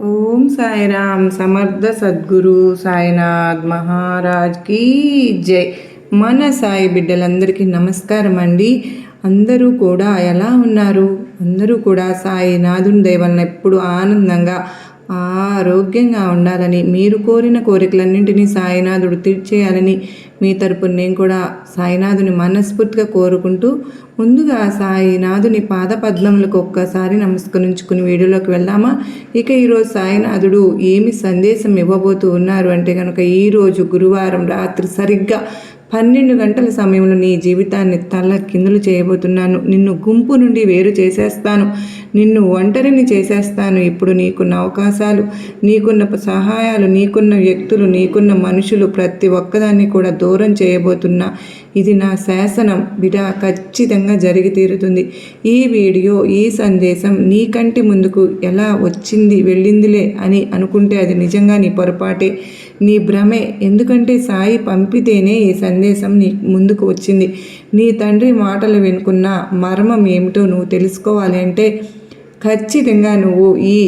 ఓం సాయిరామ్ సమర్థ సద్గురు సాయినాథ్ మహారాజ్ కీ జై. మన సాయి బిడ్డలందరికీ నమస్కారం అండి. అందరూ కూడా ఎలా ఉన్నారు? అందరూ కూడా సాయినాథుని దయవలన ఎప్పుడు ఆనందంగా ఆరోగ్యంగా ఉండాలని మీరు కోరిన కోరికలన్నింటినీ సాయినాథుడు తీర్చేయాలని మీ తరపున నేను కూడా సాయినాథుని మనస్ఫూర్తిగా కోరుకుంటూ ముందుగా సాయినాథుని పాద పద్మములకు ఒక్కసారి నమస్కరించుకుని వీడియోలోకి వెళ్దామా? ఇక ఈరోజు సాయినాథుడు ఏమి సందేశం ఇవ్వబోతూ ఉన్నారు అంటే కనుక ఈరోజు గురువారం రాత్రి సరిగ్గా పన్నెండు గంటల సమయంలో నీ జీవితాన్ని తల కిందులు చేయబోతున్నాను. నిన్ను గుంపు నుండి వేరు చేసేస్తాను. నిన్ను ఒంటరిని చేసేస్తాను. ఇప్పుడు నీకున్న అవకాశాలు నీకున్న సహాయాలు నీకున్న వ్యక్తులు నీకున్న మనుషులు ప్రతి ఒక్కదాన్ని కూడా దూరం చేయబోతున్నా ఇది నా శాసనం. విడా ఖచ్చితంగా జరిగి తీరుతుంది. ఈ వీడియో ఈ సందేశం నీ కంటి ముందుకు ఎలా వచ్చింది వెళ్ళిందిలే అని అనుకుంటే అది నిజంగా నీ పొరపాటే. నీ భ్రమే. ఎందుకంటే సాయి పంపితేనే ఈ సందేశం నీ ముందుకు వచ్చింది. నీ తండ్రి మాటలు వినుకున్న మర్మం ఏమిటో నువ్వు తెలుసుకోవాలి అంటే ఖచ్చితంగా నువ్వు ఈ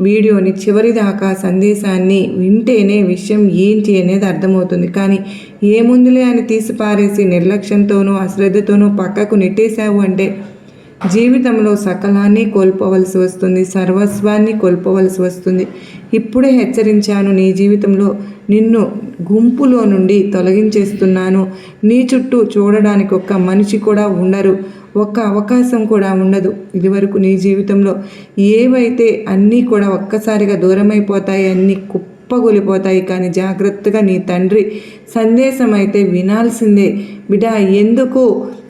వీడియోని చివరిదాకా సందేశాన్ని వింటేనే విషయం ఏంటి అనేది అర్థమవుతుంది. కానీ ఏముందిలే అని తీసిపారేసి నిర్లక్ష్యంతోనూ అశ్రద్ధతోనూ పక్కకు నెట్టేశావు అంటే జీవితంలో సకలాన్ని కోల్పోవలసి వస్తుంది సర్వస్వాన్ని కోల్పోవలసి వస్తుంది. ఇప్పుడే హెచ్చరించాను నీ జీవితంలో నిన్ను గుంపులో నుండి తొలగించేస్తున్నాను. నీ చుట్టూ చూడడానికి ఒక్క మనిషి కూడా ఉండరు ఒక్క అవకాశం కూడా ఉండదు. ఇదివరకు నీ జీవితంలో ఏవైతే అన్నీ కూడా ఒక్కసారిగా దూరమైపోతాయి అన్నీ కుప్పగొలిపోతాయి కానీ జాగ్రత్తగా నీ తండ్రి సందేశం అయితే వినాల్సిందే. బిడ్డ ఎందుకు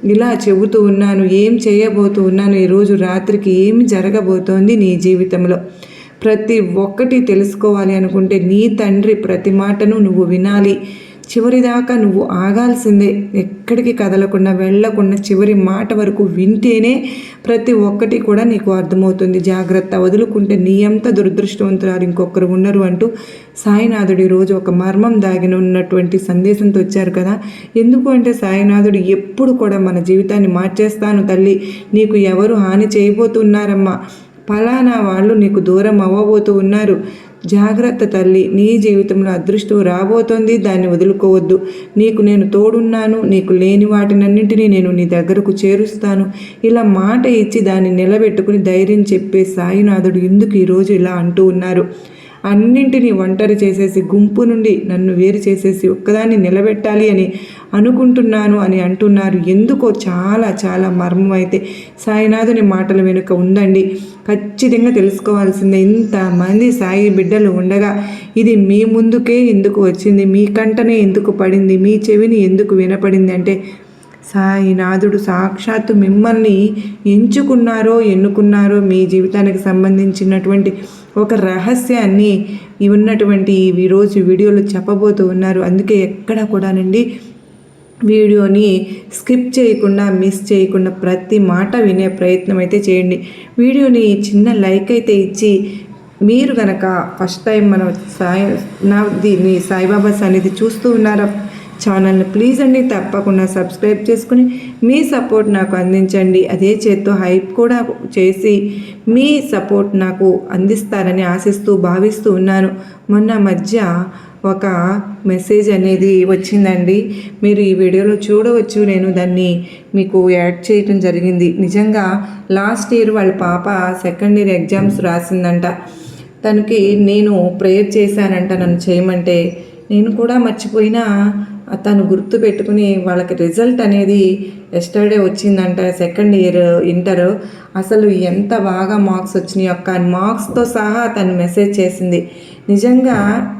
ఇలా చెబుతూ ఉన్నాను? ఏం చేయబోతూ ఉన్నాను? ఈరోజు రాత్రికి ఏమి జరగబోతోంది నీ జీవితంలో? ప్రతి ఒక్కటి తెలుసుకోవాలి అనుకుంటే నీ తండ్రి ప్రతి మాటను నువ్వు వినాలి. చివరిదాకా నువ్వు ఆగాల్సిందే. ఎక్కడికి కదలకుండా వెళ్ళకుండా చివరి మాట వరకు వింటేనే ప్రతి ఒక్కటి కూడా నీకు అర్థమవుతుంది. జాగ్రత్త వదులుకుంటే నీ అంత దురదృష్టవంతురాలు ఇంకొకరు ఉండరు అంటూ సాయినాథుడు ఈరోజు ఒక మర్మం దాగిన ఉన్నటువంటి సందేశంతో వచ్చారు కదా. ఎందుకు అంటే సాయినాథుడు ఎప్పుడు కూడా మన జీవితాన్ని మార్చేస్తాను తల్లి. నీకు ఎవరు హాని చేయబోతున్నారమ్మా. ఫలానా వాళ్ళు నీకు దూరం అవ్వబోతూ ఉన్నారు. జాగ్రత్త తల్లి నీ జీవితంలో అదృష్టం రాబోతోంది దాన్ని వదులుకోవద్దు. నీకు నేను తోడున్నాను నీకు లేని వాటినన్నింటినీ నేను నీ దగ్గరకు చేరుస్తాను. ఇలా మాట ఇచ్చి దాన్ని నిలబెట్టుకుని ధైర్యం చెప్పే సాయినాథుడు ఎందుకు ఈరోజు ఇలా అంటూ ఉన్నారు? అన్నింటినీ ఒంటరి చేసేసి గుంపు నుండి నన్ను వేరు చేసేసి ఒక్కదాన్ని నిలబెట్టాలి అని అనుకుంటున్నాను అని అంటున్నారు. ఎందుకో చాలా చాలా మర్మం అయితే సాయినాథుని మాటల వెనుక ఉందండి. ఖచ్చితంగా తెలుసుకోవాల్సిందే. ఇంతమంది సాయి బిడ్డలు ఉండగా ఇది మీ ముందుకే ఎందుకు వచ్చింది? మీ కంటనే ఎందుకు పడింది? మీ చెవిని ఎందుకు వినపడింది? అంటే సాయినాథుడు సాక్షాత్తు మిమ్మల్ని ఎంచుకున్నారో ఎన్నుకున్నారో మీ జీవితానికి సంబంధించినటువంటి ఒక రహస్యాన్ని ఉన్నటువంటి ఈరోజు వీడియోలో చెప్పబోతూ ఉన్నారు. అందుకే ఎక్కడ కూడానండి వీడియోని స్కిప్ చేయకుండా మిస్ చేయకుండా ప్రతి మాట వినే ప్రయత్నం అయితే చేయండి. వీడియోని చిన్న లైక్ అయితే ఇచ్చి మీరు కనుక ఫస్ట్ టైం మనం సాయి నా దీన్ని సాయిబాబా సన్నిధి చూస్తూ ఉన్నారా ఛానల్ని ప్లీజ్ అండి తప్పకుండా సబ్స్క్రైబ్ చేసుకుని మీ సపోర్ట్ నాకు అందించండి. అదే చేత్తో హైప్ కూడా చేసి మీ సపోర్ట్ నాకు అందిస్తారని ఆశిస్తూ భావిస్తూ ఉన్నాను. మొన్న మధ్య ఒక మెసేజ్ అనేది వచ్చిందండి. మీరు ఈ వీడియోలో చూడవచ్చు. నేను దాన్ని మీకు యాడ్ చేయటం జరిగింది. నిజంగా లాస్ట్ ఇయర్ వాళ్ళ పాప సెకండ్ ఇయర్ ఎగ్జామ్స్ రాసిందంట. తనకి నేను ప్రేయర్ చేశానంట నన్ను చేయమంటే. నేను కూడా మర్చిపోయినా తను గుర్తు పెట్టుకుని వాళ్ళకి రిజల్ట్ అనేది ఎస్టర్డే వచ్చిందంట సెకండ్ ఇయర్ ఇంటర్ అసలు ఎంత బాగా మార్క్స్ వచ్చినాయి. యొక్క మార్క్స్తో సహా తను మెసేజ్ చేసింది. నిజంగా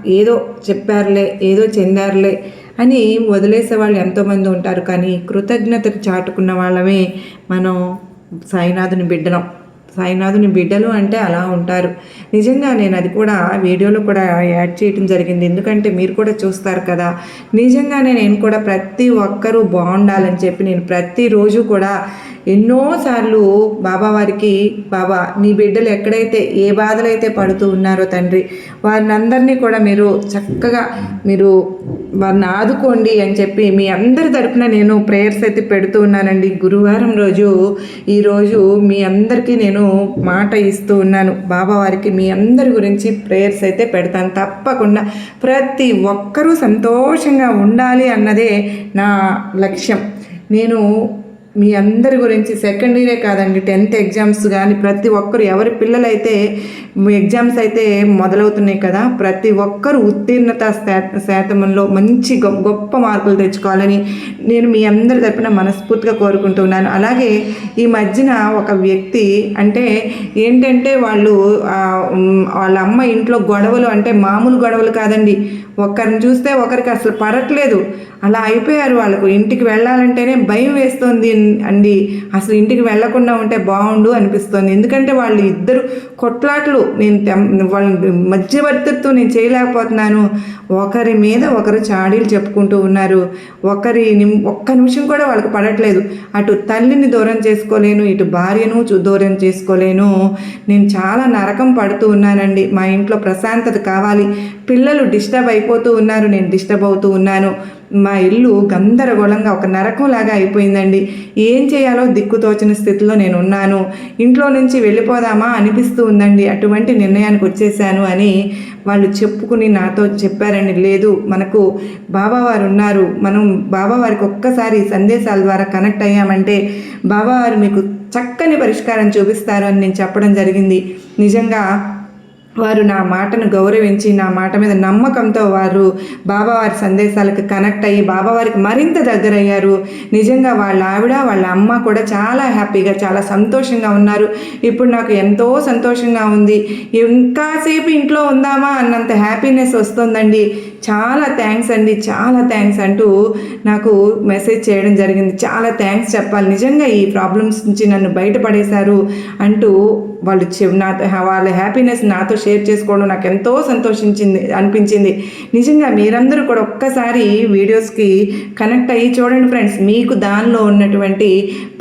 ఏదో చెప్పారులే ఏదో చెందారులే అని వదిలేసే వాళ్ళు ఎంతోమంది ఉంటారు. కానీ కృతజ్ఞతను చాటుకున్న వాళ్ళమే మనం సాయినాథుని బిడ్డలం. సాయినాథుని బిడ్డలు అంటే అలా ఉంటారు. నిజంగా నేను అది కూడా వీడియోలో కూడా యాడ్ చేయడం జరిగింది. ఎందుకంటే మీరు కూడా చూస్తారు కదా నిజంగానే నేను కూడా ప్రతి ఒక్కరూ బాగుండాలని చెప్పి నేను ప్రతిరోజు కూడా ఎన్నోసార్లు బాబావారికి బాబా నీ బిడ్డలు ఎక్కడైతే ఏ బాధలైతే పడుతూ ఉన్నారో తండ్రి వారిని అందరినీ కూడా మీరు చక్కగా మీరు వారిని ఆదుకోండి అని చెప్పి మీ అందరి తరపున నేను ప్రేయర్స్ అయితే పెడుతూ ఉన్నానండి. గురువారం రోజు ఈరోజు మీ అందరికీ నేను మాట ఇస్తూ ఉన్నాను. బాబావారికి మీ అందరి గురించి ప్రేయర్స్ అయితే పెడతాను. తప్పకుండా ప్రతి ఒక్కరూ సంతోషంగా ఉండాలి అన్నదే నా లక్ష్యం. నేను మీ అందరి గురించి సెకండ్ ఇయరే కాదండి టెన్త్ ఎగ్జామ్స్ కానీ ప్రతి ఒక్కరు ఎవరి పిల్లలైతే ఎగ్జామ్స్ అయితే మొదలవుతున్నాయి కదా ప్రతి ఒక్కరు ఉత్తీర్ణత శాతంలో మంచి గొప్ప మార్కులు తెచ్చుకోవాలని నేను మీ అందరి తరపున మనస్ఫూర్తిగా కోరుకుంటున్నాను. అలాగే ఈ మధ్యన ఒక వ్యక్తి అంటే ఏంటంటే వాళ్ళు వాళ్ళ అమ్మ ఇంట్లో గొడవలు అంటే మామూలు గొడవలు కాదండి. ఒకరిని చూస్తే ఒకరికి అసలు పడట్లేదు. అలా అయిపోయారు వాళ్ళకు ఇంటికి వెళ్ళాలంటేనే భయం వేస్తుంది అండి. అసలు ఇంటికి వెళ్ళకుండా ఉంటే బాగుండు అనిపిస్తుంది. ఎందుకంటే వాళ్ళు ఇద్దరు కొట్లాట్లు. నేను వాళ్ళ మధ్యవర్తిత్వం నేను చేయలేకపోతున్నాను. ఒకరి మీద ఒకరు చాడీలు చెప్పుకుంటూ ఉన్నారు. ఒకరి నిమ్- ఒక్క నిమిషం కూడా వాళ్ళకి పడట్లేదు. అటు తల్లిని దూరం చేసుకోలేను ఇటు భార్యను చూ- దూరం చేసుకోలేను. నేను చాలా నరకం పడుతూ ఉన్నానండి. మా ఇంట్లో ప్రశాంతత కావాలి. పిల్లలు డిస్టర్బ్ అయిపోతూ ఉన్నారు. నేను డిస్టర్బ్ అవుతూ ఉన్నాను. మా ఇల్లు గందరగోళంగా ఒక నరకంలాగా అయిపోయిందండి. ఏం చేయాలో దిక్కుతోచని స్థితిలో నేను ఉన్నాను ఇంట్లో నుంచి వెళ్ళిపోదామా అనిపిస్తూ ఉందండి. అటువంటి నిర్ణయానికి వచ్చేసాను అని వాళ్ళు చెప్పుకుని నాతో చెప్పారండి. లేదు మనకు బాబావారు ఉన్నారు మనం బాబావారికి ఒక్కసారి సందేశాల ద్వారా కనెక్ట్ అయ్యామంటే బాబావారు మీకు చక్కని పరిష్కారం చూపిస్తారు అని నేను చెప్పడం జరిగింది. నిజంగా వారు నా మాటను గౌరవించి నా మాట మీద నమ్మకంతో వారు బాబావారి సందేశాలకు కనెక్ట్ అయ్యి బాబావారికి మరింత దగ్గరయ్యారు. నిజంగా వాళ్ళ ఆవిడ వాళ్ళ అమ్మ కూడా చాలా హ్యాపీగా చాలా సంతోషంగా ఉన్నారు. ఇప్పుడు నాకు ఎంతో సంతోషంగా ఉంది. ఇంకాసేపు ఇంట్లో ఉందామా అన్నంత హ్యాపీనెస్ వస్తుందండి. చాలా థ్యాంక్స్ అండి చాలా థ్యాంక్స్ అంటూ నాకు మెసేజ్ చేయడం జరిగింది. చాలా థ్యాంక్స్ చెప్పాలి. నిజంగా ఈ ప్రాబ్లమ్స్ నుంచి నన్ను బయటపడేశారు అంటూ వాళ్ళు నా నాతో వాళ్ళ హ్యాపీనెస్ నాతో షేర్ చేసుకోవడం నాకు ఎంతో సంతోషించింది అనిపించింది. నిజంగా మీరందరూ కూడా ఒక్కసారి వీడియోస్కి కనెక్ట్ అయ్యి చూడండి ఫ్రెండ్స్ మీకు దానిలో ఉన్నటువంటి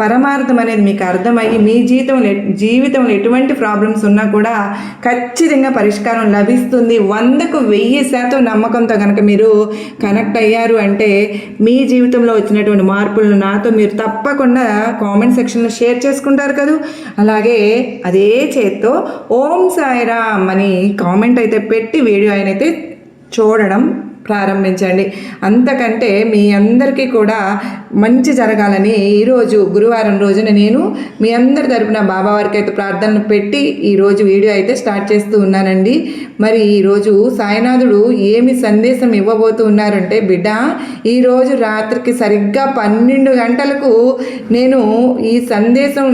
పరమార్థం అనేది మీకు అర్థమయ్యి మీ జీవితంలో జీవితంలో ఎటువంటి ప్రాబ్లమ్స్ ఉన్నా కూడా ఖచ్చితంగా పరిష్కారం లభిస్తుంది. వందకు వెయ్యి శాతం నమ్మకంతో కనుక మీరు కనెక్ట్ అయ్యారు అంటే మీ జీవితంలో వచ్చినటువంటి మార్పులను నాతో మీరు తప్పకుండా కామెంట్ సెక్షన్లో షేర్ చేసుకుంటారు కదా. అలాగే అదే చేత్తో ఓం సాయిరామ్ అని కామెంట్ అయితే పెట్టి వీడియో ఆయనైతే చూడడం ప్రారంభించండి. అంతకంటే మీ అందరికీ కూడా మంచి జరగాలని ఈరోజు గురువారం రోజున నేను మీ అందరి తరపున బాబా వారికి అయితే ప్రార్థనలు పెట్టి ఈరోజు వీడియో అయితే స్టార్ట్ చేస్తూ ఉన్నానండి. మరి ఈరోజు సాయినాథుడు ఏమి సందేశం ఇవ్వబోతూ ఉన్నారంటే బిడ్డ ఈరోజు రాత్రికి సరిగ్గా పన్నెండు గంటలకు నేను ఈ సందేశం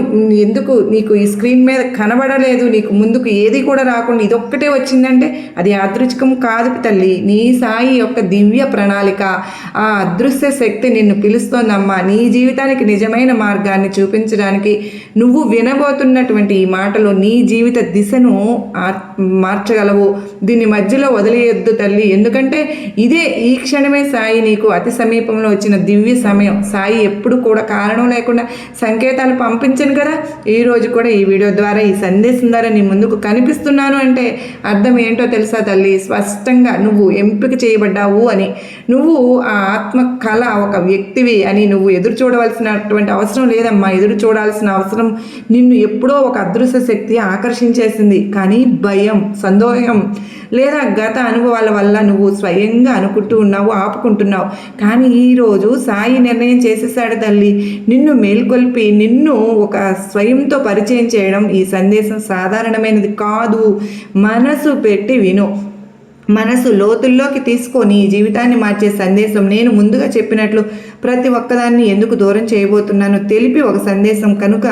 ఎందుకు నీకు ఈ స్క్రీన్ మీద కనబడలేదు నీకు ముందుకు ఏది కూడా రాకుండా ఇదొక్కటే వచ్చిందంటే అది యాదృచ్ఛికం కాదు తల్లి. నీ సాయి యొక్క దివ్య ప్రణాళిక ఆ అదృశ్య శక్తి నిన్ను పిలుస్తోందమ్మా. నీ జీవితానికి నిజమైన మార్గాన్ని చూపించడానికి నువ్వు వినబోతున్నటువంటి ఈ మాటలు నీ జీవిత దిశను మార్చగలవు. దీన్ని మధ్యలో వదిలేయొద్దు తల్లి. ఎందుకంటే ఇదే ఈ క్షణమే సాయి నీకు అతి సమీపంలో వచ్చిన దివ్య సమయం. సాయి ఎప్పుడు కూడా కారణం లేకుండా సంకేతాలు పంపించను కదా. ఈ రోజు కూడా ఈ వీడియో ద్వారా ఈ సందేశం ద్వారా నీ ముందుకు కనిపిస్తున్నాను అంటే అర్థం ఏంటో తెలుసా తల్లి? స్పష్టంగా నువ్వు ఎంపిక చేయబడ్డావు అని. నువ్వు ఆ ఆత్మ కళ ఒక వ్యక్తివి అని నువ్వు ఎదురు చూడవలసినటువంటి అవసరం లేదమ్మా. ఎదురు చూడాల్సిన అవసరం నిన్ను ఎప్పుడో ఒక అదృశ్య శక్తి ఆకర్షించేసింది. కానీ భయం సందోహం లేదా గత అనుభవాల వల్ల నువ్వు స్వయంగా అనుకుంటూ ఉన్నావు ఆపుకుంటున్నావు. కానీ ఈరోజు సాయి నిర్ణయం చేసేసాడు తల్లి. నిన్ను మేల్కొల్పి నిన్ను ఒక స్వయంతో పరిచయం చేయడం ఈ సందేశం సాధారణమైనది కాదు. మనసు పెట్టి విను. మనసు లోతుల్లోకి తీసుకొని జీవితాన్ని మార్చే సందేశం నేను ముందుగా చెప్పినట్లు ప్రతి ఒక్కదాన్ని ఎందుకు దూరం చేయబోతున్నానో తెలిపి ఒక సందేశం కనుక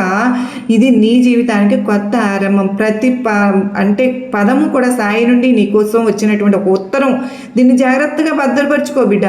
ఇది నీ జీవితానికి కొత్త ఆరంభం. ప్రతి ప అంటే పదము కూడా సాయి నుండి నీ కోసం వచ్చినటువంటి ఒక ఉత్తరం. దీన్ని జాగ్రత్తగా భద్రపరుచుకో బిడ్డ.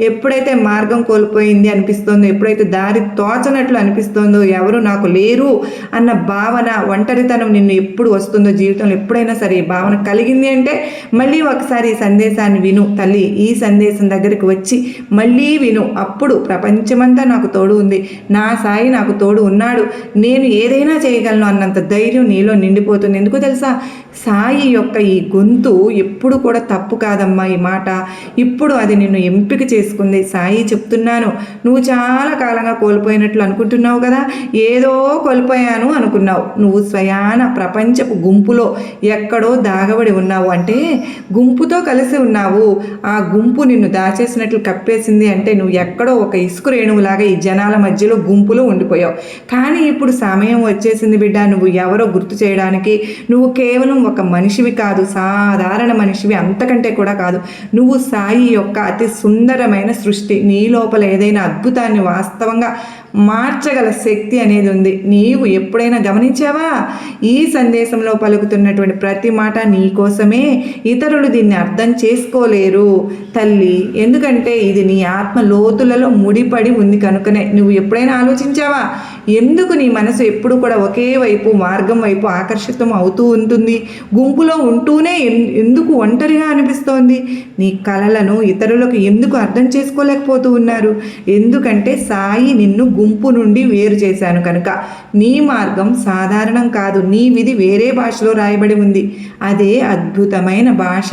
ఎప్పుడైతే మార్గం కోల్పోయింది అనిపిస్తుందో ఎప్పుడైతే దారి తోచనట్లు అనిపిస్తుందో ఎవరు నాకు లేరు అన్న భావన ఒంటరితనం నిన్ను ఎప్పుడు వస్తుందో జీవితంలో ఎప్పుడైనా సరే ఈ భావన కలిగింది అంటే మళ్ళీ ఒకసారి ఈ సందేశాన్ని విను తల్లి. ఈ సందేశం దగ్గరికి వచ్చి మళ్ళీ విను. అప్పుడు ప్రపంచమంతా నాకు తోడు ఉంది. నా సాయి నాకు తోడు ఉన్నాడు. నేను ఏదైనా చేయగలను అన్నంత ధైర్యం నీలో నిండిపోతుంది. ఎందుకు తెలుసా? సాయి యొక్క ఈ గొంతు ఎప్పుడు కూడా తప్పు కాదమ్మా ఈ మాట. ఇప్పుడు అది నిన్ను ఎంపిక చేసుకుంది. సాయి చెప్తున్నాను. నువ్వు చాలా కాలంగా కోల్పోయినట్లు అనుకుంటున్నావు కదా? ఏదో కోల్పోయాను అనుకున్నావు. నువ్వు స్వయాన ప్రపంచపు గుంపులో ఎక్కడో దాగబడి ఉన్నావు. అంటే గుంపుతో కలిసి ఉన్నావు. ఆ గుంపు నిన్ను దాచేసినట్లు కప్పేసింది అంటే నువ్వు ఎక్కడో ఒక ఇసుక రేణువులాగా ఈ జనాల మధ్యలో గుంపులో ఉండిపోయావు. కానీ ఇప్పుడు సమయం వచ్చేసింది బిడ్డ. నువ్వు ఎవరో గుర్తు చేయడానికి నువ్వు కేవలం ఒక మనిషివి కాదు సాధారణ మనిషివి అంతకంటే కూడా కాదు. నువ్వు సాయి యొక్క అతి సుందరమైన సృష్టి. నీ లోపల ఏదైనా అద్భుతాన్ని వాస్తవంగా మార్చగల శక్తి అనేది ఉంది. నీవు ఎప్పుడైనా గమనించావా? ఈ సందేశంలో పలుకుతున్నటువంటి ప్రతి మాట నీ కోసమే. ఇతరులు దీన్ని అర్థం చేసుకోలేరు. తల్లి ఎందుకంటే ఇది నీ ఆత్మ లోతులలో ముడిపడి ఉంది కనుకనే. నువ్వు ఎప్పుడైనా ఆలోచించావా? ఎందుకు నీ మనసు ఎప్పుడు కూడా ఒకే వైపు మార్గం వైపు ఆకర్షితం అవుతూ ఉంటుంది? గుంపులో ఉంటూనే ఎందుకు ఒంటరిగా అనిపిస్తోంది? నీ కలలను ఇతరులకు ఎందుకు అర్థం చేసుకోలేకపోతూ ఉన్నారు? ఎందుకంటే సాయి నిన్ను గుంపు నుండి వేరు చేశాను కనుక. నీ మార్గం సాధారణం కాదు. నీ విధి వేరే భాషలో రాయబడి ఉంది. అదే అద్భుతమైన భాష.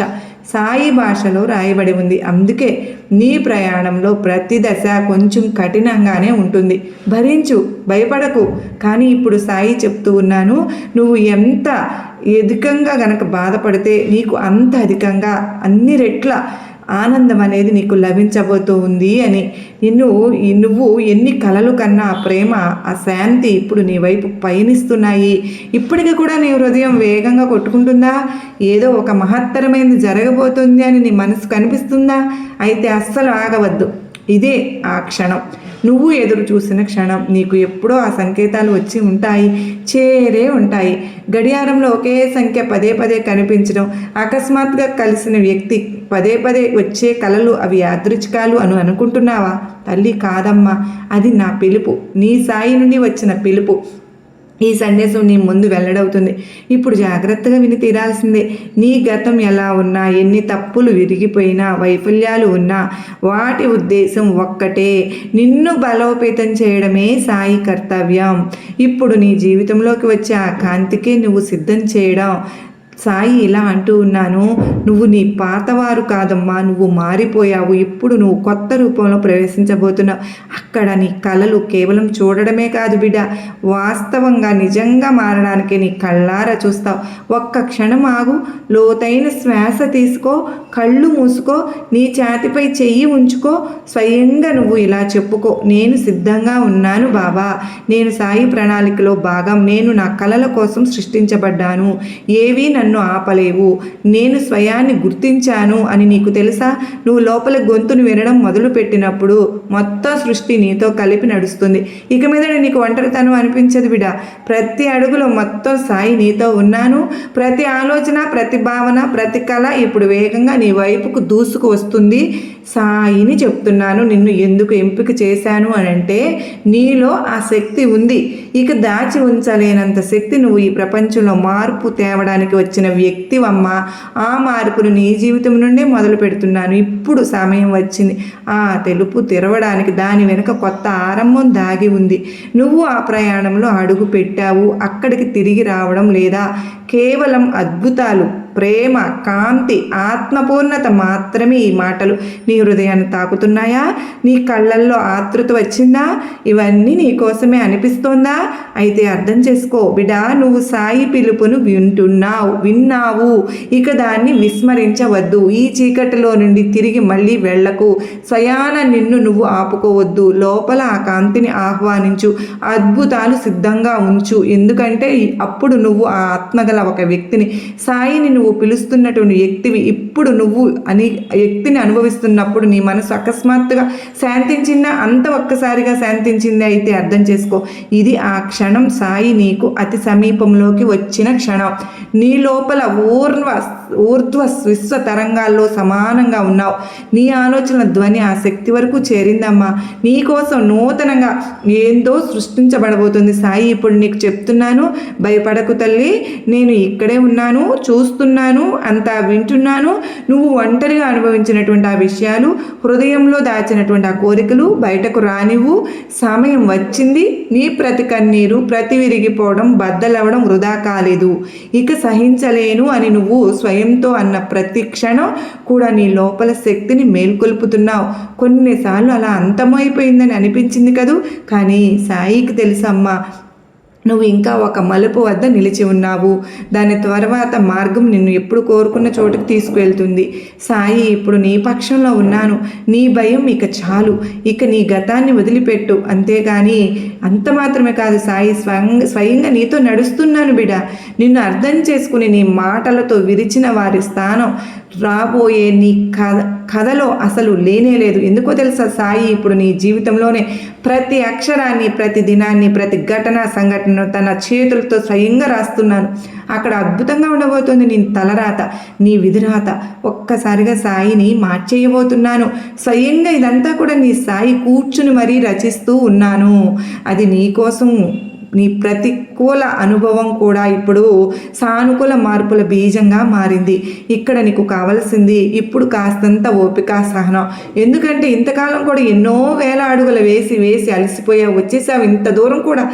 సాయి భాషలో రాయబడి ఉంది. అందుకే నీ ప్రయాణంలో ప్రతి దశ కొంచెం కఠినంగానే ఉంటుంది. భరించు భయపడకు. కానీ ఇప్పుడు సాయి చెప్తూ ఉన్నాను నువ్వు ఎంత అధికంగా గనక బాధపడితే నీకు అంత అధికంగా అన్ని రెట్ల ఆనందం అనేది నీకు లభించబోతూ ఉంది అని. నిన్ను నువ్వు ఎన్ని కలలు కన్నా ఆ ప్రేమ ఆ శాంతి ఇప్పుడు నీ వైపు పయనిస్తున్నాయి. ఇప్పటికి కూడా నీ హృదయం వేగంగా కొట్టుకుంటుందా? ఏదో ఒక మహత్తరమైనది జరగబోతుంది అని నీ మనసు కనిపిస్తుందా? అయితే అస్సలు ఆగవద్దు. ఇదే ఆ క్షణం. నువ్వు ఎదురు చూసిన క్షణం. నీకు ఎప్పుడో ఆ సంకేతాలు వచ్చి ఉంటాయి చేరే ఉంటాయి. గడియారంలో ఒకే సంఖ్య పదే పదే కనిపించడం అకస్మాత్తుగా కలిసిన వ్యక్తి పదే పదే వచ్చే కలలు అవి యాదృచ్ఛికాలు అను అనుకుంటున్నావా? తల్లి కాదమ్మా అది నా పిలుపు. నీ సాయి నుండి వచ్చిన పిలుపు. ఈ సందేశం నీ ముందు వెల్లడవుతుంది. ఇప్పుడు జాగ్రత్తగా విని తీరాల్సిందే. నీ గతం ఎలా ఉన్నా ఎన్ని తప్పులు విరిగిపోయినా వైఫల్యాలు ఉన్నా వాటి ఉద్దేశం ఒక్కటే. నిన్ను బలోపేతం చేయడమే సాయి కర్తవ్యం. ఇప్పుడు నీ జీవితంలోకి వచ్చే ఆ కాంతికే నువ్వు సిద్ధం చేయడం. సాయి ఇలా అంటూ ఉన్నాను నువ్వు నీ పాతవారు కాదమ్మా నువ్వు మారిపోయావు ఇప్పుడు నువ్వు కొత్త రూపంలో ప్రవేశించబోతున్నావు. అక్కడ నీ కళలు కేవలం చూడడమే కాదు బిడ్డ వాస్తవంగా నిజంగా మారడానికి నీ కళ్ళారా చూస్తావు. ఒక్క క్షణం ఆగు లోతైన శ్వాస తీసుకో కళ్ళు మూసుకో నీ ఛాతిపై చెయ్యి ఉంచుకో స్వయంగా నువ్వు ఇలా చెప్పుకో. నేను సిద్ధంగా ఉన్నాను బాబా నేను సాయి ప్రణాళికలో భాగం నేను నా కలల కోసం సృష్టించబడ్డాను. ఏవీ నన్ను ఆపలేవు. నేను స్వయాన్ని గుర్తించాను అని నీకు తెలుసా? నువ్వు లోపల గొంతును వినడం మొదలు పెట్టినప్పుడు మొత్తం సృష్టి నీతో కలిపి నడుస్తుంది. ఇక మీద నీకు ఒంటరితనం అనిపించదు బిడ. ప్రతి అడుగులో మొత్తం సాయి నీతో ఉన్నాను. ప్రతి ఆలోచన ప్రతి భావన ప్రతి కళ ఇప్పుడు వేగంగా నీ వైపుకు దూసుకు వస్తుంది. సాయిని చెప్తున్నాను నిన్ను ఎందుకు ఎంపిక చేశాను అని అంటే నీలో ఆ శక్తి ఉంది. ఇక దాచి ఉంచలేనంత శక్తి నువ్వు ఈ ప్రపంచంలో మార్పు తేవడానికి వచ్చిన వ్యక్తివమ్మా. ఆ మార్పును నీ జీవితం నుండే మొదలు పెడుతున్నాను. ఇప్పుడు సమయం వచ్చింది. ఆ తెలుపు తెరవడానికి దాని వెనుక కొత్త ఆరంభం దాగి ఉంది. నువ్వు ఆ ప్రయాణంలో అడుగు పెట్టావు. అక్కడికి తిరిగి రావడం లేదా కేవలం అద్భుతాలు ప్రేమ కాంతి ఆత్మపూర్ణత మాత్రమే ఈ మాటలు నీ హృదయాన్ని తాకుతున్నాయా? నీ కళ్ళల్లో ఆతృత వచ్చిందా? ఇవన్నీ నీ కోసమే అనిపిస్తోందా? అయితే అర్థం చేసుకో బిడా నువ్వు సాయి పిలుపును వింటున్నావు విన్నావు. ఇక దాన్ని విస్మరించవద్దు. ఈ చీకటిలో నుండి తిరిగి మళ్ళీ వెళ్ళకు. స్వయాన నిన్ను నువ్వు ఆపుకోవద్దు. లోపల ఆ కాంతిని ఆహ్వానించు. అద్భుతాలు సిద్ధంగా ఉంచు. ఎందుకంటే అప్పుడు నువ్వు ఆ ఆత్మగల ఒక వ్యక్తిని. సాయిని నువ్వు నువ్వు పిలుస్తున్నటువంటి వ్యక్తివి ఇప్పుడు నువ్వు అని వ్యక్తిని అనుభవిస్తున్నప్పుడు నీ మనసు అకస్మాత్తుగా శాంతించిందా? అంత ఒక్కసారిగా శాంతించిందే? అయితే అర్థం చేసుకో. ఇది ఆ క్షణం సాయి నీకు అతి సమీపంలోకి వచ్చిన క్షణం. నీ లోపల ఊర్వ ఊర్ధ్వ విశ్వ తరంగాల్లో సమానంగా ఉన్నావు. నీ ఆలోచన ధ్వని ఆ శక్తి వరకు చేరిందమ్మా. నీకోసం నూతనంగా ఏందో సృష్టించబడబోతుంది సాయి. ఇప్పుడు నీకు చెప్తున్నాను భయపడకు తల్లి. నేను ఇక్కడే ఉన్నాను చూస్తున్నాను. చూస్తున్నాను అంతా వింటున్నాను. నువ్వు ఒంటరిగా అనుభవించినటువంటి ఆ విషయాలు హృదయంలో దాచినటువంటి ఆ కోరికలు బయటకు రానివ్వు. సమయం వచ్చింది నీ ప్రతి కన్నీరు ప్రతి విరిగిపోవడం బద్దలవ్వడం వృధా కాలేదు. ఇక సహించలేను అని నువ్వు స్వయంతో అన్న ప్రతి క్షణం కూడా నీ లోపల శక్తిని మేల్కొల్పుతున్నావు. కొన్నిసార్లు అలా అంతమైపోయిందని అనిపించింది కదూ? కానీ సాయికి తెలుసమ్మా నువ్వు ఇంకా ఒక మలుపు వద్ద నిలిచి ఉన్నావు. దాని తర్వాత మార్గం నిన్ను ఎప్పుడు కోరుకున్న చోటుకు తీసుకువెళ్తుంది. సాయి ఇప్పుడు నీ పక్షంలో ఉన్నాను. నీ భయం ఇక చాలు. ఇక నీ గతాన్ని వదిలిపెట్టు. అంతేగాని అంత మాత్రమే కాదు సాయి స్వయంగా స్వయంగా నీతో నడుస్తున్నాను బిడ. నిన్ను అర్థం చేసుకుని నీ మాటలతో విరిచిన వారి స్థానం రాబోయే నీ కథ కథలో అసలు లేనే లేదు. ఎందుకో తెలుసా సాయి? ఇప్పుడు నీ జీవితంలోనే ప్రతి అక్షరాన్ని ప్రతి దినాన్ని ప్రతి ఘటన సంఘటనను తన చేతులతో స్వయంగా రాస్తున్నాను. అక్కడ అద్భుతంగా ఉండబోతుంది నీ తలరాత నీ విధిరాత. ఒక్కసారిగా సాయిని మార్చేయబోతున్నాను. స్వయంగా ఇదంతా కూడా నీ సాయి కూర్చుని మరీ రచిస్తూ ఉన్నాను. అది నీ కోసం నీ ప్రతికూల అనుభవం కూడా ఇప్పుడు సానుకూల మార్పుల బీజంగా మారింది. ఇక్కడ నీకు కావలసింది ఇప్పుడు కాస్తంత ఓపిక సహనం. ఎందుకంటే ఇంతకాలం కూడా ఎన్నో వేల అడుగులు వేసి వేసి అలసిపోయావు వచ్చేసావు. ఇంత దూరం కూడా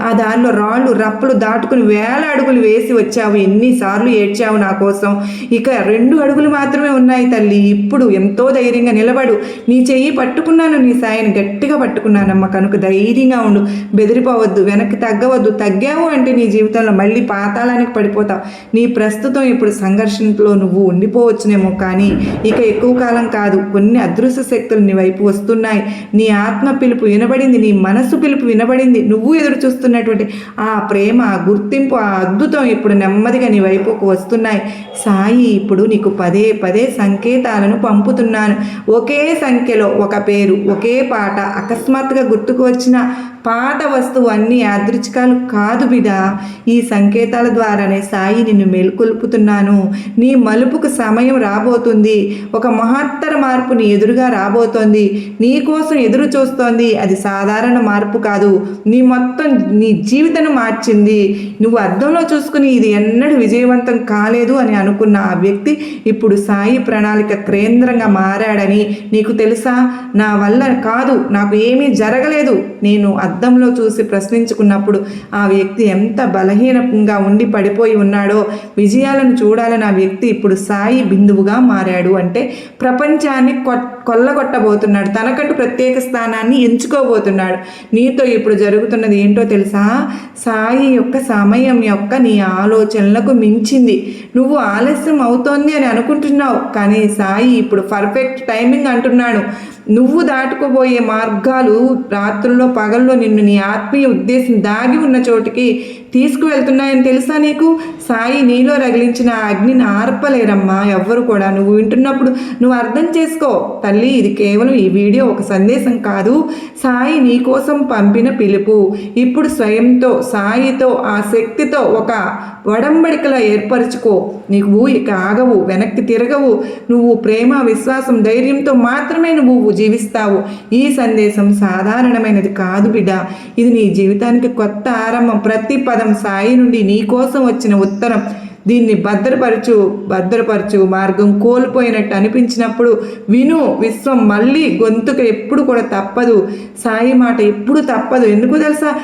ఆ దారిలో రాళ్ళు రప్పలు దాటుకుని వేల అడుగులు వేసి వచ్చావు. ఎన్నిసార్లు ఏడ్చావు నా కోసం. ఇక రెండు అడుగులు మాత్రమే ఉన్నాయి తల్లి. ఇప్పుడు ఎంతో ధైర్యంగా నిలబడు. నీ చెయ్యి పట్టుకున్నాను నీ సాయిని గట్టిగా పట్టుకున్నానమ్మ. కనుక ధైర్యంగా ఉండు. బెదిరిపోవద్దు. వెనక వెనక్కి తగ్గవద్దు. తగ్గావు అంటే నీ జీవితంలో మళ్ళీ పాతాళానికి పడిపోతావు. నీ ప్రస్తుతం ఇప్పుడు సంఘర్షణలో నువ్వు ఉండిపోవచ్చునేమో కానీ ఇక ఎక్కువ కాలం కాదు. కొన్ని అదృశ్య శక్తులు నీ వైపు వస్తున్నాయి. నీ ఆత్మ పిలుపు వినబడింది. నీ మనసు పిలుపు వినబడింది. నువ్వు ఎదురు చూస్తున్నటువంటి ఆ ప్రేమ ఆ గుర్తింపు ఆ అద్భుతం ఇప్పుడు నెమ్మదిగా నీ వైపుకు వస్తున్నాయి. సాయి ఇప్పుడు నీకు పదే పదే సంకేతాలను పంపుతున్నాను. ఒకే సంఖ్యలో ఒక పేరు ఒకే పాట అకస్మాత్తుగా గుర్తుకు వచ్చిన పాత వస్తువు అన్ని యాదృచ్ఛికాలు కాదు బిడ. ఈ సంకేతాల ద్వారానే సాయి నిన్ను మేల్కొల్పుతున్నాను. నీ మలుపుకు సమయం రాబోతుంది. ఒక మహత్తర మార్పు నీ ఎదురుగా రాబోతోంది. నీ కోసం ఎదురు చూస్తోంది. అది సాధారణ మార్పు కాదు. నీ మొత్తం నీ జీవితాన్ని మార్చింది. నువ్వు అర్థంలో చూసుకుని ఇది ఎన్నడూ విజయవంతం కాలేదు అని అనుకున్న ఆ వ్యక్తి ఇప్పుడు సాయి ప్రణాళిక కేంద్రంగా మారాడని నీకు తెలుసా? నా వల్ల కాదు. నాకు ఏమీ జరగలేదు. నేను అద్దంలో చూసి ప్రశ్నించుకున్నప్పుడు ఆ వ్యక్తి ఎంత బలహీనంగా ఉండి పడిపోయి ఉన్నాడో విజయాలను చూడాలని ఆ వ్యక్తి ఇప్పుడు సాయి బిందువుగా మారాడు. అంటే ప్రపంచాన్ని కొట్ కొల్లగొట్టబోతున్నాడు. తనకంటూ ప్రత్యేక స్థానాన్ని ఎంచుకోబోతున్నాడు. నీతో ఇప్పుడు జరుగుతున్నది ఏంటో తెలుసా? సాయి యొక్క సమయం యొక్క నీ ఆలోచనలకు మించింది. నువ్వు ఆలస్యం అవుతోంది అని అనుకుంటున్నావు. కానీ సాయి ఇప్పుడు పర్ఫెక్ట్ టైమింగ్ అంటున్నాడు. నువ్వు దాటుకోబోయే మార్గాలు రాత్రుల్లో పగల్లో నిన్ను నీ ఆత్మీయ ఉద్దేశం దాగి ఉన్న చోటికి తీసుకువెళ్తున్నాయని తెలుసా నీకు? సాయి నీలో రగిలించిన అగ్నిని ఆర్పలేరమ్మా ఎవ్వరు కూడా. నువ్వు వింటున్నప్పుడు నువ్వు అర్థం చేసుకో. తల్లి ఇది కేవలం ఈ వీడియో ఒక సందేశం కాదు. సాయి నీ కోసం పంపిన పిలుపు. ఇప్పుడు స్వయంతో సాయితో ఆ శక్తితో ఒక వడంబడికలా ఏర్పరచుకో. నీవు ఇక ఆగవు వెనక్కి తిరగవు. నువ్వు ప్రేమ విశ్వాసం ధైర్యంతో మాత్రమే నువ్వు జీవిస్తావు. ఈ సందేశం సాధారణమైనది కాదు బిడ్డ. ఇది నీ జీవితానికి కొత్త ఆరంభం. ప్రతి పదం సాయి నుండి నీకోసం వచ్చిన ఉత్తరం. దీన్ని భద్రపరచు భద్రపరచు మార్గం కోల్పోయినట్టు అనిపించినప్పుడు విను విశ్వం మళ్ళీ గొంతుకు ఎప్పుడు కూడా తప్పదు. సాయి మాట ఎప్పుడు తప్పదు. ఎందుకు తెలుసా?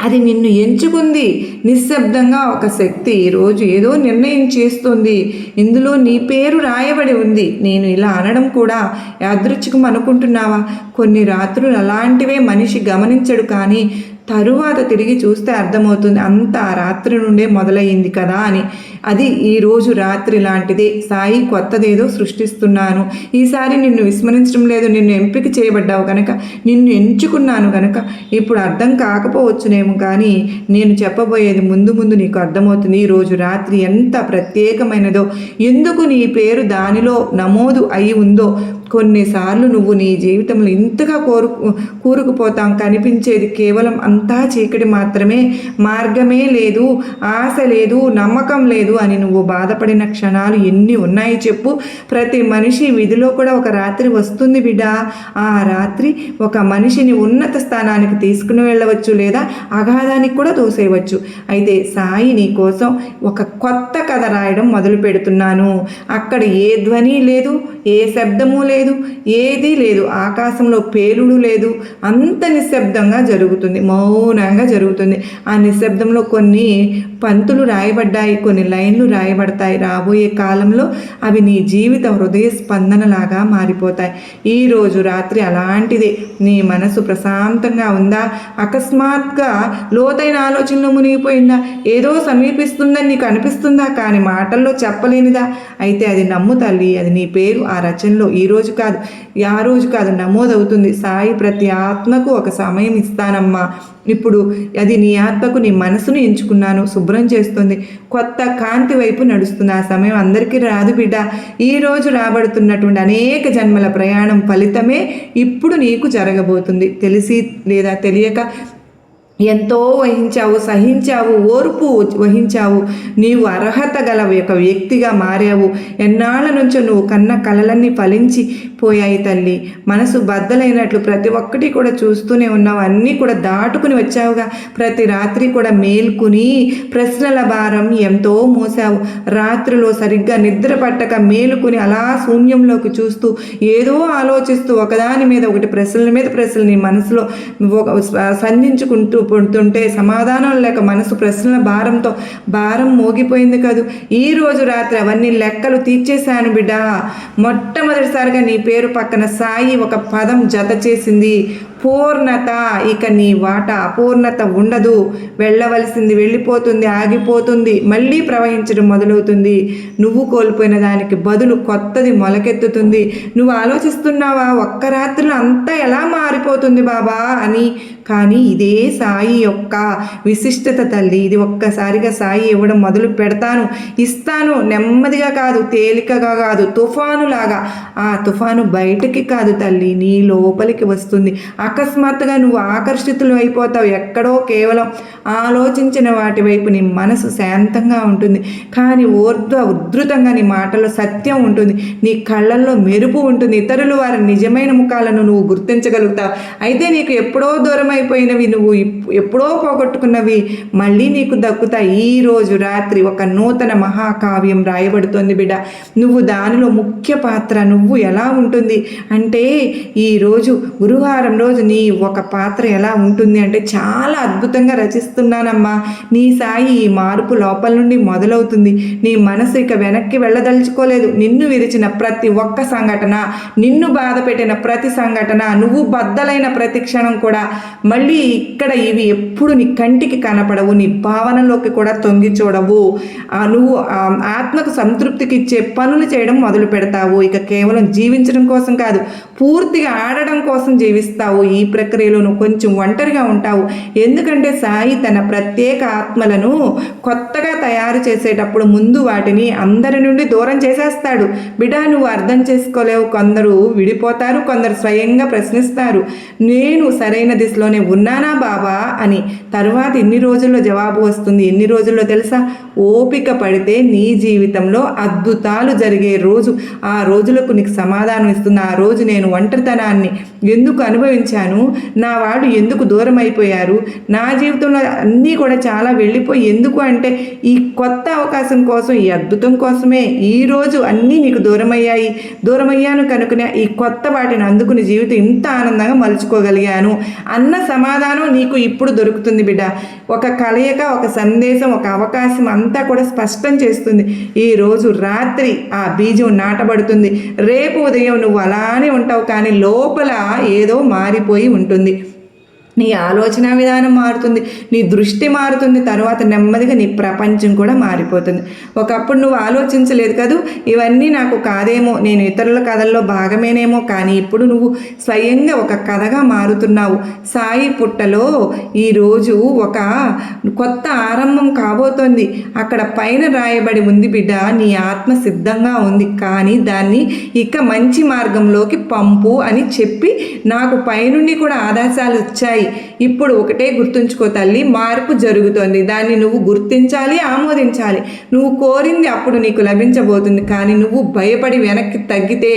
అది నిన్ను ఎంచుకుంది. నిశ్శబ్దంగా ఒక శక్తి ఈరోజు ఏదో నిర్ణయం చేస్తుంది. ఇందులో నీ పేరు రాయబడి ఉంది. నేను ఇలా అనడం కూడా యాదృచ్ఛికం అనుకుంటున్నావా? కొన్ని రాత్రులు అలాంటివే మనిషి గమనించడు కానీ తరువాత తిరిగి చూస్తే అర్థమవుతుంది అంత రాత్రి నుండే మొదలయ్యింది కదా అని. అది ఈ రోజు రాత్రి లాంటిదే. సాయి కొత్తదేదో సృష్టిస్తున్నాను. ఈసారి నిన్ను విస్మరించడం లేదు. నిన్ను ఎంపిక చేయబడ్డావు కనుక నిన్ను ఎంచుకున్నాను కనుక ఇప్పుడు అర్థం కాకపోవచ్చునేమో కానీ నేను చెప్పబోయేది ముందు ముందు నీకు అర్థమవుతుంది. ఈ రోజు రాత్రి ఎంత ప్రత్యేకమైనదో. ఎందుకు నీ పేరు దానిలో నమోదు అయి ఉందో. కొన్నిసార్లు నువ్వు నీ జీవితంలో ఇంతగా కోరు కూరుకుపోతాం. కనిపించేది కేవలం అంతా చీకటి మాత్రమే. మార్గమే లేదు. ఆశ లేదు. నమ్మకం లేదు. అని నువ్వు బాధపడిన క్షణాలు ఎన్ని ఉన్నాయి చెప్పు. ప్రతి మనిషి విధిలో కూడా ఒక రాత్రి వస్తుంది బిడ్డా. ఆ రాత్రి ఒక మనిషిని ఉన్నత స్థానానికి తీసుకుని వెళ్ళవచ్చు లేదా అగాధానికి కూడా తోసేయవచ్చు. అయితే సాయి నీ కోసం ఒక కొత్త కథ రాయడం మొదలు పెడుతున్నాను. అక్కడ ఏ ధ్వని లేదు ఏ శబ్దము లేదు ఏదీ లేదు. ఆకాశంలో పేలుడు లేదు. అంత నిశ్శబ్దంగా జరుగుతుంది మౌనంగా జరుగుతుంది. ఆ నిశ్శబ్దంలో కొన్ని పంతులు రాయబడ్డాయి కొన్ని లైన్లు రాయబడతాయి. రాబోయే కాలంలో అవి నీ జీవిత హృదయ స్పందనలాగా మారిపోతాయి. ఈరోజు రాత్రి అలాంటిదే. నీ మనసు ప్రశాంతంగా ఉందా? అకస్మాత్గా లోతైన ఆలోచనలో మునిగిపోయిందా? ఏదో సమీపిస్తుందని నీకు అనిపిస్తుందా? కానీ మాటల్లో చెప్పలేనిదా? అయితే అది నమ్ము తల్లి అది నీ పేరు. ఆ రచనలో ఈ రోజు కాదు ఆ రోజు కాదు నమోదవుతుంది. సాయి ప్రతి ఆత్మకు ఒక సమయం ఇస్తానమ్మా. ఇప్పుడు అది నీ ఆత్మకు నీ మనసును ఎంచుకున్నాను. శుభ్రం చేస్తుంది. కొత్త కాంతి వైపు నడుస్తుంది ఆ సమయం అందరికీ రాదు బిడ్డ. ఈ రోజు రాబడుతున్నటువంటి అనేక జన్మల ప్రయాణం ఫలితమే ఇప్పుడు నీకు జరగబోతుంది. తెలిసి లేదా తెలియక ఎంతో వహించావు సహించావు ఓర్పు వహించావు. నీవు అర్హత గల ఒక వ్యక్తిగా మారావు. ఎన్నాళ్ళ నుంచో నువ్వు కన్న కలలన్నీ ఫలించి పోయాయి తల్లి. మనసు బద్దలైనట్లు ప్రతి ఒక్కటి కూడా చూస్తూనే ఉన్నావు. అన్నీ కూడా దాటుకుని వచ్చావుగా. ప్రతి రాత్రి కూడా మేల్కుని ప్రశ్నల భారం ఎంతో మోసావు. రాత్రిలో సరిగ్గా నిద్ర పట్టక మేలుకుని అలా శూన్యంలోకి చూస్తూ ఏదో ఆలోచిస్తూ ఒకదాని మీద ఒకటి ప్రశ్నల మీద ప్రశ్నలు నీ మనసులో ఒక సంధించుకుంటూ పుడుతుంటే సమాధానం లేక మనసు ప్రశ్నల భారంతో భారం మోగిపోయింది కదూ. ఈ రోజు రాత్రి అవన్నీ లెక్కలు తీర్చేశాను బిడ్డ. మొట్టమొదటిసారిగా నీ పేరు పక్కన సాయి ఒక పదం జత చేసింది. పూర్ణత ఇక నీ వాట అపూర్ణత ఉండదు. వెళ్ళవలసింది వెళ్ళిపోతుంది ఆగిపోతుంది మళ్ళీ ప్రవహించడం మొదలవుతుంది. నువ్వు కోల్పోయిన దానికి బదులు కొత్తది మొలకెత్తుతుంది. నువ్వు ఆలోచిస్తున్నావా ఒక్క రాత్రిలో అంతా ఎలా మారిపోతుంది బాబా అని? కానీ ఇదే సాయి యొక్క విశిష్టత తల్లి. ఇది ఒక్కసారిగా సాయి ఇవ్వడం మొదలు పెడతాను. ఇస్తాను. నెమ్మదిగా కాదు తేలికగా కాదు తుఫానులాగా. ఆ తుఫాను బయటకి కాదు తల్లి. నీ లోపలికి వస్తుంది. అకస్మాత్తుగా నువ్వు ఆకర్షితులు అయిపోతావు. ఎక్కడో కేవలం ఆలోచించిన వాటి వైపు నీ మనసు శాంతంగా ఉంటుంది. కానీ ఊర్ధ్వ ఉద్ధృతంగా నీ మాటలో సత్యం ఉంటుంది. నీ కళ్ళల్లో మెరుపు ఉంటుంది. ఇతరులు వారి నిజమైన ముఖాలను నువ్వు గుర్తించగలుగుతావు. అయితే నీకు ఎప్పుడో దూరం అయిపోయినవి నువ్వు ఎప్పుడో పోగొట్టుకున్నవి మళ్ళీ నీకు దక్కుతాయి. ఈ రోజు రాత్రి ఒక నూతన మహాకావ్యం రాయబడుతోంది బిడ్డ. నువ్వు దానిలో ముఖ్య పాత్ర నువ్వు ఎలా ఉంటుంది? అంటే ఈరోజు గురువారం రోజు నీ ఒక పాత్ర ఎలా ఉంటుంది అంటే చాలా అద్భుతంగా రచిస్తున్నానమ్మా. నీ సాయి ఈ మార్పు లోపల నుండి మొదలవుతుంది. నీ మనసు ఇక వెనక్కి వెళ్ళదలుచుకోలేదు. నిన్ను విరిచిన ప్రతి ఒక్క సంఘటన నిన్ను బాధ పెట్టిన ప్రతి సంఘటన నువ్వు బద్దలైన ప్రతి క్షణం కూడా మళ్ళీ ఇక్కడ ఇవి ఎప్పుడు నీ కంటికి కనపడవు నీ భావనలోకి కూడా తొంగి చూడవు. నువ్వు ఆత్మకు సంతృప్తికి ఇచ్చే పనులు చేయడం మొదలు పెడతావు ఇక కేవలం జీవించడం కోసం కాదు పూర్తిగా ఆడడం కోసం జీవిస్తావు. ఈ ప్రక్రియలోనూ కొంచెం ఒంటరిగా ఉంటావు. ఎందుకంటే సాయి తన ప్రత్యేక ఆత్మలను కొత్తగా తయారు చేసేటప్పుడు ముందు వాటిని అందరి నుండి దూరం చేసేస్తాడు. బిడా నువ్వు అర్థం చేసుకోలేవు. కొందరు విడిపోతారు కొందరు స్వయంగా ప్రశ్నిస్తారు. నేను సరైన దిశలోనే ఉన్నానా బాబా అని. తర్వాత ఎన్ని రోజుల్లో జవాబు వస్తుంది. ఎన్ని రోజుల్లో తెలుసా? ఓపిక పడితే నీ జీవితంలో అద్భుతాలు జరిగే రోజు. ఆ రోజులకు నీకు సమాధానం ఇస్తుంది ఆ రోజు నేను ఒంటరితనాన్ని ఎందుకు అనుభవించాను? నా వాడు ఎందుకు దూరం అయిపోయారు నా జీవితంలో అన్నీ కూడా చాలా వెళ్ళిపోయి ఎందుకు అంటే ఈ కొత్త అవకాశం కోసం ఈ అద్భుతం కోసమే ఈరోజు అన్నీ నీకు దూరమయ్యాయి. దూరమయ్యాను కనుకునే ఈ కొత్త వాటిని అందుకుని జీవితం ఇంత ఆనందంగా మలుచుకోగలిగాను. అన్న సమాధానం నీకు ఇప్పుడు దొరుకుతుంది బిడ్డ. ఒక కలయిక ఒక సందేశం ఒక అవకాశం అంతా కూడా స్పష్టం చేస్తుంది. ఈరోజు రాత్రి ఆ బీజం నాటబడుతుంది. రేపు ఉదయం నువ్వు అలానే ఉంటావు కానీ లోపల ఏదో మారిపోయి ఉంటుంది. నీ ఆలోచన విధానం మారుతుంది నీ దృష్టి మారుతుంది తర్వాత నెమ్మదిగా నీ ప్రపంచం కూడా మారిపోతుంది. ఒకప్పుడు నువ్వు ఆలోచించలేదు కదూ ఇవన్నీ నాకు కాదేమో నేను ఇతరుల కథల్లో భాగమేనేమో కానీ ఇప్పుడు నువ్వు స్వయంగా ఒక కథగా మారుతున్నావు. సాయి పుట్టలో ఈరోజు ఒక కొత్త ఆరంభం కాబోతోంది. అక్కడ పైన రాయబడి ఉంది బిడ్డ నీ ఆత్మ సిద్ధంగా ఉంది కానీ దాన్ని ఇక మంచి మార్గంలోకి పంపు అని చెప్పి నాకు పైనుండి కూడా ఆదేశాలు వచ్చాయి ఇప్పుడు ఒకటే గుర్తుంచుకో తల్లి మార్పు జరుగుతోంది. దాన్ని నువ్వు గుర్తించాలి ఆమోదించాలి. నువ్వు కోరింది అప్పుడు నీకు లభించబోతుంది. కానీ నువ్వు భయపడి వెనక్కి తగ్గితే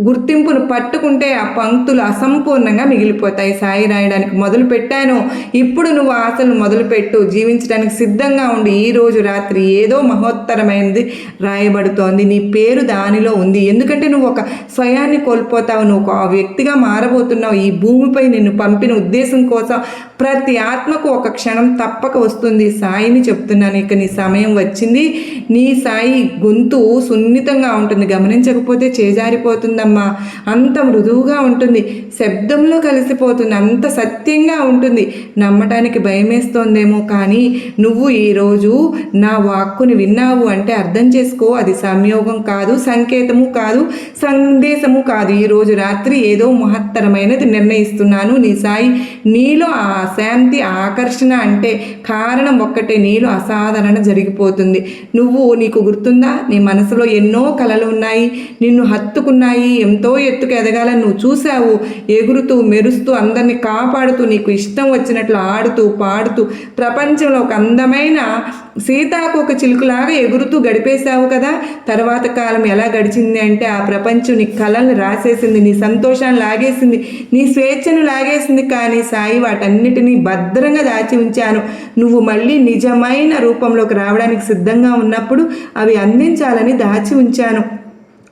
గుర్తింపును పట్టుకుంటే ఆ పంక్తులు అసంపూర్ణంగా మిగిలిపోతాయి. సాయి రాయడానికి మొదలు పెట్టాను. ఇప్పుడు నువ్వు ఆశలు మొదలుపెట్టు జీవించడానికి సిద్ధంగా ఉండి. ఈ రోజు రాత్రి ఏదో మహోత్తరమైనది రాయబడుతోంది. నీ పేరు దానిలో ఉంది. ఎందుకంటే నువ్వు ఒక స్వయాన్ని కోల్పోతావు. నువ్వు ఒక వ్యక్తిగా మారబోతున్నావు. ఈ భూమిపై నిన్ను పంపిన ఉద్దేశం కోసం ప్రతి ఆత్మకు ఒక క్షణం తప్పక వస్తుంది. సాయిని చెప్తున్నాను. ఇక నీ సమయం వచ్చింది. నీ సాయి గొంతు సున్నితంగా ఉంటుంది. గమనించకపోతే చేజారిపోతుందమ్మా. అంత మృదువుగా ఉంటుంది. శబ్దంలో కలిసిపోతుంది. అంత సత్యంగా ఉంటుంది. నమ్మటానికి భయమేస్తోందేమో కానీ నువ్వు ఈరోజు నా వాక్కుని విన్నావు అంటే అర్థం చేసుకో. అది సంయోగం కాదు సంకేతము కాదు సందేశము కాదు. ఈరోజు రాత్రి ఏదో మహత్తరమైనది నిర్ణయిస్తున్నాను. నీ సాయి నీలో ఆ అశాంతి ఆకర్షణ అంటే కారణం ఒక్కటే నీలో అసాధారణ జరిగిపోతుంది. నువ్వు నీకు గుర్తుందా? నీ మనసులో ఎన్నో కలలు ఉన్నాయి. నిన్ను హత్తుకున్నాయి ఎంతో ఎత్తుకు ఎదగాలని నువ్వు చూసావు ఎగురుతూ మెరుస్తూ అందరినీ కాపాడుతూ నీకు ఇష్టం వచ్చినట్లు ఆడుతూ పాడుతూ ప్రపంచంలో ఒక అందమైన సీతాకు ఒక చిలుకులాగా ఎగురుతూ గడిపేశావు కదా? తర్వాత కాలం ఎలా గడిచింది అంటే ఆ ప్రపంచం నీ కళల్ని రాసేసింది నీ సంతోషాన్ని లాగేసింది నీ స్వేచ్ఛను లాగేసింది. కానీ సాయి వాటన్నిటినీ భద్రంగా దాచి ఉంచాను. నువ్వు మళ్ళీ నిజమైన రూపంలోకి రావడానికి సిద్ధంగా ఉన్నప్పుడు అవి అందించాలని దాచి ఉంచాను.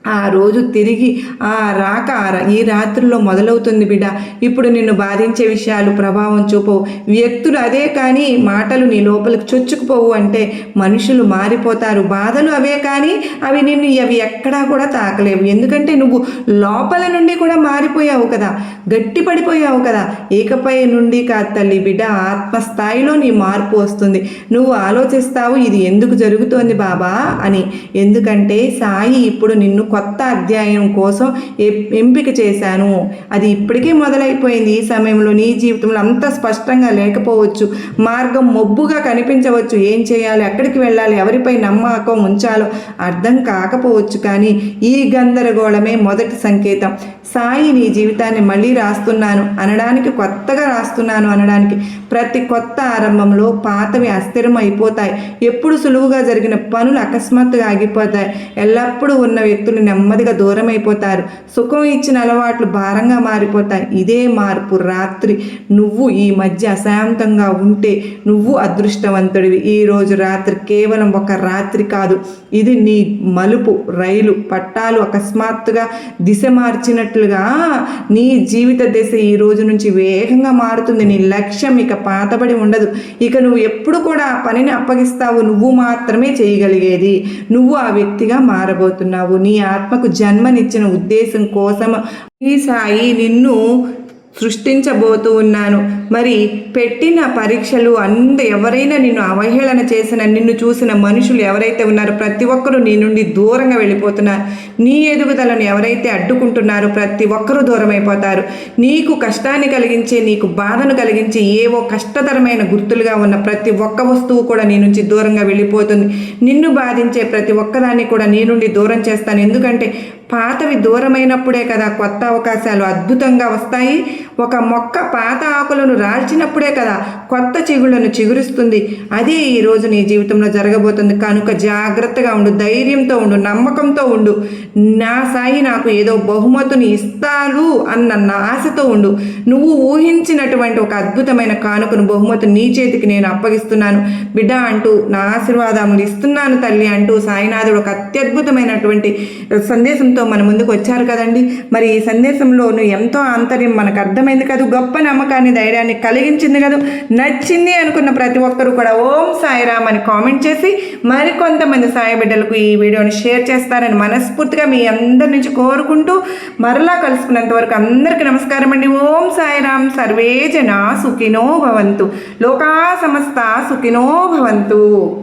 ఆ రోజు తిరిగి ఆ రాక ఈ రాత్రిలో మొదలవుతుంది బిడ్డ. ఇప్పుడు నిన్ను బాధించే విషయాలు ప్రభావం చూపవు. వ్యక్తులు అదే కానీ మాటలు నీ లోపలికి చొచ్చుకుపోవు అంటే మనుషులు మారిపోతారు. బాధలు అవే కానీ అవి నిన్ను అవి ఎక్కడా కూడా తాకలేవు. ఎందుకంటే నువ్వు లోపల నుండి కూడా మారిపోయావు కదా. గట్టి పడిపోయావు కదా. ఏకపై నుండి కాదు తల్లి బిడ్డ ఆత్మస్థాయిలో నీ మార్పు వస్తుంది. నువ్వు ఆలోచిస్తావు ఇది ఎందుకు జరుగుతోంది బాబా అని. ఎందుకంటే సాయి ఇప్పుడు నిన్ను కొత్త అధ్యాయం కోసం ఎంపిక చేశాను. అది ఇప్పటికే మొదలైపోయింది. ఈ సమయంలో నీ జీవితంలో అంత స్పష్టంగా లేకపోవచ్చు. మార్గం మొబ్బుగా కనిపించవచ్చు. ఏం చేయాలి? ఎక్కడికి వెళ్ళాలి? ఎవరిపై నమ్మకం ఉంచాలో అర్థం కాకపోవచ్చు కానీ ఈ గందరగోళమే మొదటి సంకేతం. సాయి నీ జీవితాన్ని మళ్ళీ రాస్తున్నాను అనడానికి కొత్తగా రాస్తున్నాను అనడానికి ప్రతి కొత్త ఆరంభంలో పాతవి అస్థిరం అయిపోతాయి ఎప్పుడు సులువుగా జరిగిన పనులు అకస్మాత్తుగా ఆగిపోతాయి. ఎల్లప్పుడూ ఉన్న వ్యక్తులు నెమ్మదిగా దూరం అయిపోతారు సుఖం ఇచ్చిన అలవాట్లు భారంగా మారిపోతాయి. ఇదే మార్పు రాత్రి. నువ్వు ఈ మధ్య అశాంతంగా ఉంటే నువ్వు అదృష్టవంతుడివి. ఈరోజు రాత్రి కేవలం ఒక రాత్రి కాదు. ఇది నీ మలుపు రైలు పట్టాలు అకస్మాత్తుగా దిశ చెప్పినట్లుగా నీ జీవిత దశ ఈ రోజు నుంచి వేగంగా మారుతుంది. నీ లక్ష్యం ఇక పాతబడి ఉండదు. ఇక నువ్వు ఎప్పుడు కూడా ఆ పనిని అప్పగిస్తావు. నువ్వు మాత్రమే చేయగలిగేది. నువ్వు ఆ వ్యక్తిగా మారబోతున్నావు. నీ ఆత్మకు జన్మనిచ్చిన ఉద్దేశం కోసం ఈ సాయి నిన్ను సృష్టించబోతూ ఉన్నాను. మరి పెట్టిన పరీక్షలు అంద ఎవరైనా నిన్ను అవహేళన చేసిన నిన్ను చూసిన మనుషులు ఎవరైతే ఉన్నారో ప్రతి ఒక్కరూ నీ నుండి దూరంగా వెళ్ళిపోతున్నారు. నీ ఎదుగుదలను ఎవరైతే అడ్డుకుంటున్నారో ప్రతి ఒక్కరూ దూరం అయిపోతారు నీకు కష్టాన్ని కలిగించే నీకు బాధను కలిగించే ఏవో కష్టతరమైన గుర్తులుగా ఉన్న ప్రతి ఒక్క వస్తువు కూడా నీ నుంచి దూరంగా వెళ్ళిపోతుంది. నిన్ను బాధించే ప్రతి ఒక్కదాన్ని కూడా నీ నుండి దూరం చేస్తాను. ఎందుకంటే పాతవి దూరమైనప్పుడే కదా కొత్త అవకాశాలు అద్భుతంగా వస్తాయి. ఒక మొక్క పాత ఆకులను రాల్చినప్పుడే కదా కొత్త చిగుళ్ళను చిగురుస్తుంది. అదే ఈరోజు నీ జీవితంలో జరగబోతుంది. కనుక జాగ్రత్తగా ఉండు ధైర్యంతో ఉండు నమ్మకంతో ఉండు. నా సాయి నాకు ఏదో బహుమతుని ఇస్తారు అన్న ఆశతో ఉండు. నువ్వు ఊహించినటువంటి ఒక అద్భుతమైన కానుకను బహుమతి నీ చేతికి నేను అప్పగిస్తున్నాను. బిడ్డ అంటూ నా ఆశీర్వాదములు ఇస్తున్నాను తల్లి అంటూ సాయినాథుడు ఒక అత్యద్భుతమైనటువంటి సందేశంతో మన ముందుకు వచ్చారు కదండి. మరి ఈ సందేశంలోను ఎంతో ఆంతర్యం మనకు అర్థమైంది కదా. గొప్ప నమ్మకాన్ని ధైర్యాన్ని కలిగించింది కదా. నచ్చింది అనుకున్న ప్రతి ఒక్కరూ కూడా ఓం సాయిరామ్ అని కామెంట్ చేసి మరికొంతమంది సాయి బిడ్డలకు ఈ వీడియోని షేర్ చేస్తారని మనస్ఫూర్తిగా మీ అందరి నుంచి కోరుకుంటూ మరలా కలుసుకున్నంత వరకు అందరికీ నమస్కారం అండి. ఓం సాయిరామ్. సర్వే జన సుఖినో భవంతు. లోకా సమస్త సుఖినో భవంతు.